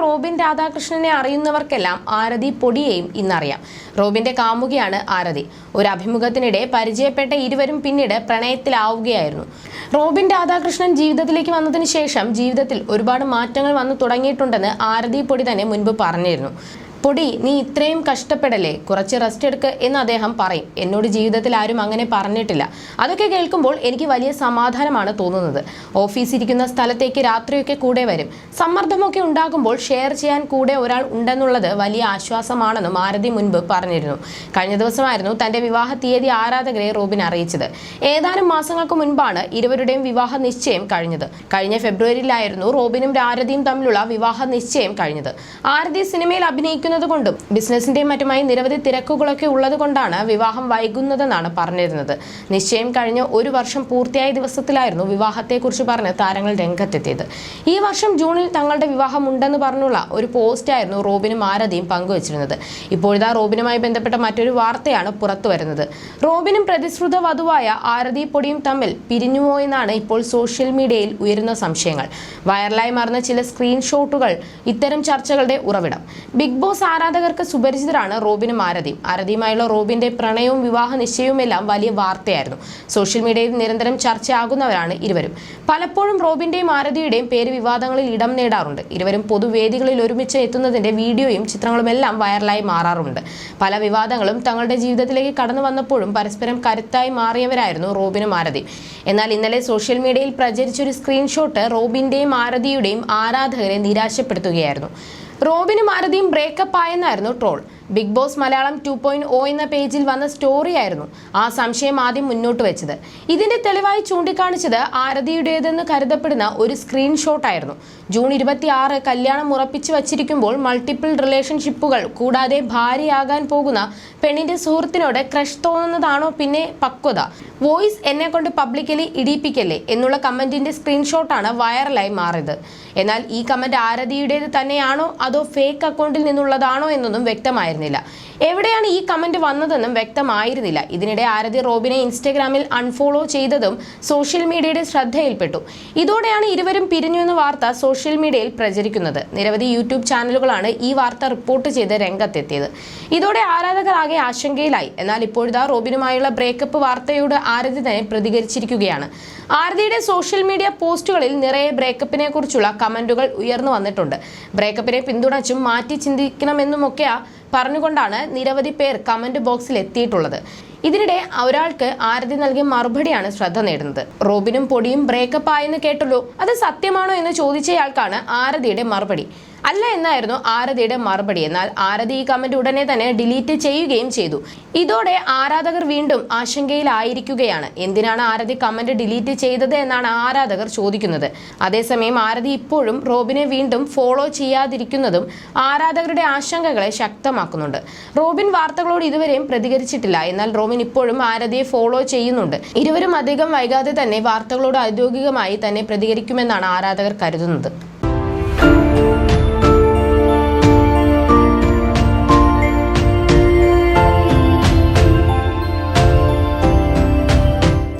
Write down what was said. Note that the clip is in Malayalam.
റോബിൻ രാധാകൃഷ്ണനെ അറിയുന്നവർക്കെല്ലാം ആരതി പൊടിയെയും ഇന്നറിയാം. റോബിന്റെ കാമുകിയാണ് ആരതി. ഒരു അഭിമുഖത്തിനിടെ പരിചയപ്പെട്ട ഇരുവരും പിന്നീട് പ്രണയത്തിലാവുകയായിരുന്നു. റോബിൻ രാധാകൃഷ്ണൻ ജീവിതത്തിലേക്ക് വന്നതിന് ശേഷം ജീവിതത്തിൽ ഒരുപാട് മാറ്റങ്ങൾ വന്നു തുടങ്ങിയിട്ടുണ്ടെന്ന് ആരതി പൊടി തന്നെ മുൻപ് പറഞ്ഞിരുന്നു. പൊടി നീ ഇത്രയും കഷ്ടപ്പെടല്ലേ? കുറച്ച് റെസ്റ്റ് എടുക്ക് എന്ന് അദ്ദേഹം പറയും. എന്നോട് ജീവിതത്തിൽ ആരും അങ്ങനെ പറഞ്ഞിട്ടില്ല. അതൊക്കെ കേൾക്കുമ്പോൾ എനിക്ക് വലിയ സമാധാനമാണ് തോന്നുന്നത്. ഓഫീസ് ഇരിക്കുന്ന സ്ഥലത്തേക്ക് രാത്രിയൊക്കെ കൂടെ വരും. സമ്മർദ്ദമൊക്കെ ഉണ്ടാകുമ്പോൾ ഷെയർ ചെയ്യാൻ കൂടെ ഒരാൾ ഉണ്ടെന്നുള്ളത് വലിയ ആശ്വാസമാണെന്ന് ആരതി മുൻപ് പറഞ്ഞിരുന്നു. കഴിഞ്ഞ ദിവസമായിരുന്നു തന്റെ വിവാഹ തീയതി ആരാധകരെ റോബിൻ അറിയിച്ചത്. ഏതാനും മാസങ്ങൾക്ക് മുൻപാണ് ഇരുവരുടെയും വിവാഹ നിശ്ചയം കഴിഞ്ഞത്. കഴിഞ്ഞ ഫെബ്രുവരിയിലായിരുന്നു റോബിനും രാരതിയും തമ്മിലുള്ള വിവാഹ നിശ്ചയം കഴിഞ്ഞത്. ആരതി സിനിമയിൽ അഭിനയിക്കുന്നത് കൊണ്ടും ബിസിനസിന്റെയും മറ്റുമായി നിരവധി തിരക്കുകളൊക്കെ ഉള്ളതുകൊണ്ടാണ് വിവാഹം വൈകുന്നതെന്നാണ് പറഞ്ഞിരുന്നത്. നിശ്ചയം കഴിഞ്ഞ് ഒരു വർഷം പൂർത്തിയായ ദിവസത്തിലായിരുന്നു വിവാഹത്തെക്കുറിച്ച് പറഞ്ഞ് താരങ്ങൾ രംഗത്തെത്തിയത്. ഈ വർഷം ജൂണിൽ തങ്ങളുടെ വിവാഹം ഉണ്ടെന്ന് പറഞ്ഞുള്ള ഒരു പോസ്റ്റായിരുന്നു റോബിനും ആരതിയും പങ്കുവച്ചിരുന്നത്. ഇപ്പോഴിതാ റോബിനുമായി ബന്ധപ്പെട്ട മറ്റൊരു വാർത്തയാണ് പുറത്തു വരുന്നത്. റോബിനും പ്രതിശ്രുത വധുവായ ആരതി പൊടിയും തമ്മിൽ പിരിഞ്ഞുവോ എന്നാണ് ഇപ്പോൾ സോഷ്യൽ മീഡിയയിൽ ഉയരുന്ന സംശയങ്ങൾ. വൈറലായി മാറുന്ന ചില സ്ക്രീൻഷോട്ടുകൾ ഇത്തരം ചർച്ചകളുടെ ഉറവിടം. ബിഗ് ബോസ് ആരാധകർക്ക് സുപരിചിതരാണ് റോബിനും ആരതിയും. ആരതിയുമായുള്ള റോബിന്റെ പ്രണയവും വിവാഹ നിശ്ചയവും എല്ലാം വലിയ വാർത്തയായിരുന്നു. സോഷ്യൽ മീഡിയയിൽ നിരന്തരം ചർച്ചയാകുന്നവരാണ് ഇരുവരും. പലപ്പോഴും റോബിന്റെയും ആരതിയുടെയും പേര് വിവാദങ്ങളിൽ ഇടം നേടാറുണ്ട്. ഇരുവരും പൊതുവേദികളിൽ ഒരുമിച്ച് എത്തുന്നതിന്റെ വീഡിയോയും ചിത്രങ്ങളും എല്ലാം വൈറലായി മാറാറുണ്ട്. പല വിവാദങ്ങളും തങ്ങളുടെ ജീവിതത്തിലേക്ക് കടന്നു വന്നപ്പോഴും പരസ്പരം കരുത്തായി മാറിയവരായിരുന്നു റോബിനും ആരതിയും. എന്നാൽ ഇന്നലെ സോഷ്യൽ മീഡിയയിൽ പ്രചരിച്ചൊരു സ്ക്രീൻഷോട്ട് റോബിന്റെയും ആരതിയുടെയും ആരാധകരെ നിരാശപ്പെടുത്തുകയായിരുന്നു. റോബിനും ആരതിയും breakup ആയെന്നായിരുന്നു troll. Big Boss Malayalam two point O എന്ന പേജിൽ വന്ന സ്റ്റോറിയായിരുന്നു ആ സംശയം ആദ്യം മുന്നോട്ട് വെച്ചത്. ഇതിന്റെ തെളിവായി ചൂണ്ടിക്കാണിച്ചത് ആരതിയുടേതെന്ന് കരുതപ്പെടുന്ന ഒരു സ്ക്രീൻഷോട്ട് ആയിരുന്നു. ജൂൺ ഇരുപത്തി ആറ് കല്യാണം ഉറപ്പിച്ചു വച്ചിരിക്കുമ്പോൾ മൾട്ടിപ്പിൾ റിലേഷൻഷിപ്പുകൾ കൂടാതെ ഭാര്യയാകാൻ പോകുന്ന പെണ്ണിന്റെ സുഹൃത്തിനോട് ക്രഷ് തോന്നുന്നതാണോ പിന്നെ പക്വത? വോയിസ് എന്നെ കൊണ്ട് പബ്ലിക്കലി ഇടിയിപ്പിക്കല്ലേ എന്നുള്ള കമന്റിന്റെ സ്ക്രീൻഷോട്ടാണ് വൈറലായി മാറിയത്. എന്നാൽ ഈ കമന്റ് ആരതിയുടേത് തന്നെയാണോ അതോ ഫേക്ക് അക്കൗണ്ടിൽ നിന്നുള്ളതാണോ എന്നൊന്നും വ്യക്തമായിരുന്നില്ല എവിടെയാണ് ഈ കമന്റ് വന്നതെന്നും വ്യക്തമായിരുന്നില്ല. ഇതിനിടെ ആരതി റോബിനെ ഇൻസ്റ്റഗ്രാമിൽ അൺഫോളോ ചെയ്തതും സോഷ്യൽ മീഡിയയുടെ ശ്രദ്ധയിൽപ്പെട്ടു. ഇതോടെയാണ് ഇരുവരും പിരിഞ്ഞു എന്ന വാർത്ത സോഷ്യൽ മീഡിയയിൽ പ്രചരിക്കുന്നത്. നിരവധി യൂട്യൂബ് ചാനലുകളാണ് ഈ വാർത്ത റിപ്പോർട്ട് ചെയ്ത് രംഗത്തെത്തിയത്. ഇതോടെ ആരാധകർ ആകെ ആശങ്കയിലായി. എന്നാൽ ഇപ്പോഴിതാ റോബിനുമായുള്ള ബ്രേക്കപ്പ് വാർത്തയോട് ആരതി തന്നെ പ്രതികരിച്ചിരിക്കുകയാണ്. ആരതിയുടെ സോഷ്യൽ മീഡിയ പോസ്റ്റുകളിൽ നിറയെ ബ്രേക്കപ്പിനെ കുറിച്ചുള്ള കമന്റുകൾ ഉയർന്നു വന്നിട്ടുണ്ട്. ബ്രേക്കപ്പിനെ പിന്തുണച്ചും മാറ്റി ചിന്തിക്കണമെന്നുമൊക്കെ പറഞ്ഞുകൊണ്ടാണ് നിരവധി പേർ കമന്റ് ബോക്സിൽ എത്തിയിട്ടുള്ളത്. ഇതിനിടെ ഒരാൾക്ക് ആരതി നൽകിയ മറുപടിയാണ് ശ്രദ്ധ നേടുന്നത്. റോബിനും പൊടിയും ബ്രേക്കപ്പ് ആയെന്ന് കേട്ടല്ലോ. അത് സത്യമാണോ എന്ന് ചോദിച്ചയാൾക്കാണ് ആരതിയുടെ മറുപടി. അല്ല എന്നായിരുന്നു ആരതിയുടെ മറുപടി. എന്നാൽ ആരതി ഈ കമന്റ് ഉടനെ തന്നെ ഡിലീറ്റ് ചെയ്യുകയും ചെയ്തു. ഇതോടെ ആരാധകർ വീണ്ടും ആശങ്കയിലായിരിക്കുകയാണ്. എന്തിനാണ് ആരതി കമന്റ് ഡിലീറ്റ് ചെയ്തത് എന്നാണ് ആരാധകർ ചോദിക്കുന്നത്. അതേസമയം ആരതി ഇപ്പോഴും റോബിനെ വീണ്ടും ഫോളോ ചെയ്യാതിരിക്കുന്നതും ആരാധകരുടെ ആശങ്കകളെ ശക്തമാക്കുന്നുണ്ട്. റോബിൻ വാർത്തകളോട് ഇതുവരെയും പ്രതികരിച്ചിട്ടില്ല. എന്നാൽ റോബിൻ ഇപ്പോഴും ആരതിയെ ഫോളോ ചെയ്യുന്നുണ്ട്. ഇരുവരും അധികം വൈകാതെ തന്നെ വാർത്തകളോട് ഔദ്യോഗികമായി തന്നെ പ്രതികരിക്കുമെന്നാണ് ആരാധകർ കരുതുന്നത്.